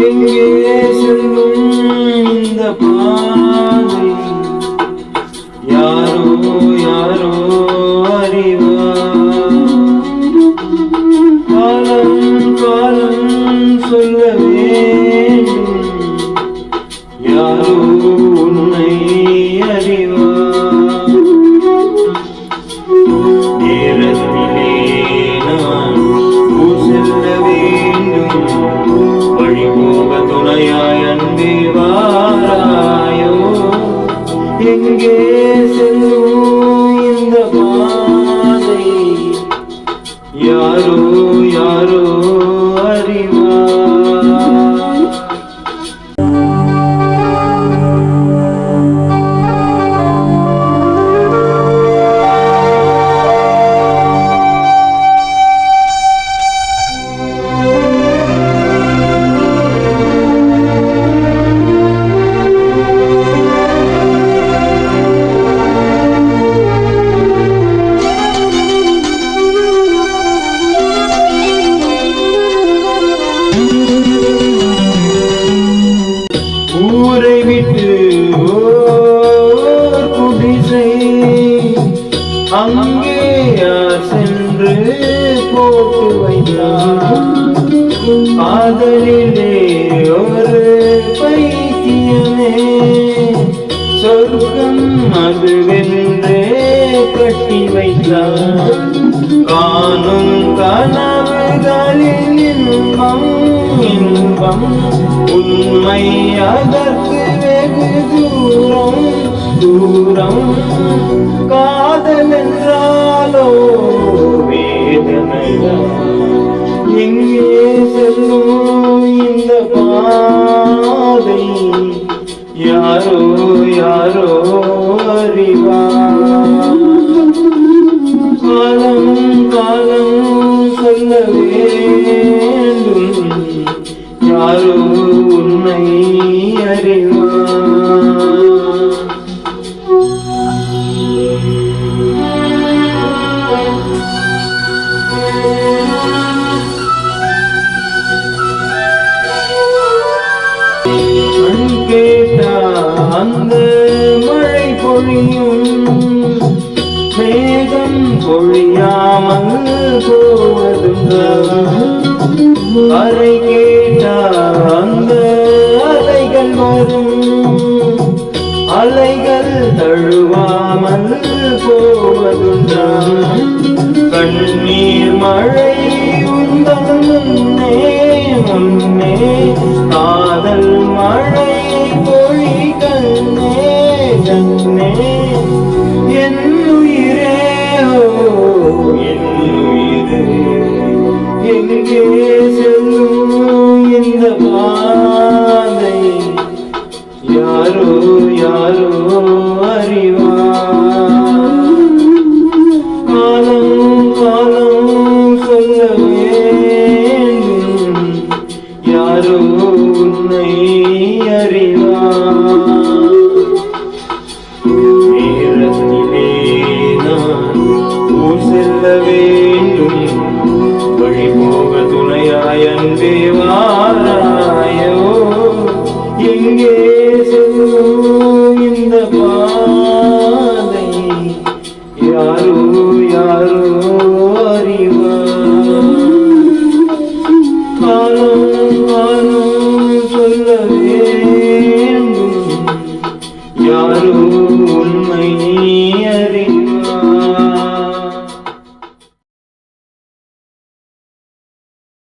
எங்கே செல்லும் இந்த பா சொல்ல வேண்டும் யாரோ உன்னை அறிவார் நேரத்திலே நான் ஊர் செல்ல வேண்டும். வழி போக துணையாய் அன்பே வாராயோ எங்கே அங்கே சென்று போட்டு வைத்தான் காதலிலே ஒரு பைத்தியமே. சொர்க்கம் அது அதுவென்றே கட்டி வைத்தான் காணும் கனவுகளில் இன்பம் இன்பம். உண்மை அதற்கு தூரம் தூரம் காதல் என்றாலோ வேதனையா எங்கே செல்லும் இந்த பாதை யாரோ யாரோ அறிவார் காலம் காலம் அந்த மழை பொழியும். மேகம் பொழியாமல் போவதுண்டா. அறை கேட்டால் அந்த அலைகள் வரும். அலைகள் தழுவாமல் போவதுண்டா. கண்ணீர் மழை உந்தன் முன்னே முன்னே காதல் மழை கண்ணே என் உயிரே என் உயிரே எங்கே செல்லும் இந்த பாதை? யாரோ யாரோ அறிவார். யாரோ உன்னை ஊர் செல்ல வேண்டும். வழி போக துணையாய் அன்பே வாராயோ. எங்கே செல்லும் இந்த பாதை? யாரோ யாரோ அறிவார். சொல்ல வேண்டும். யாரோ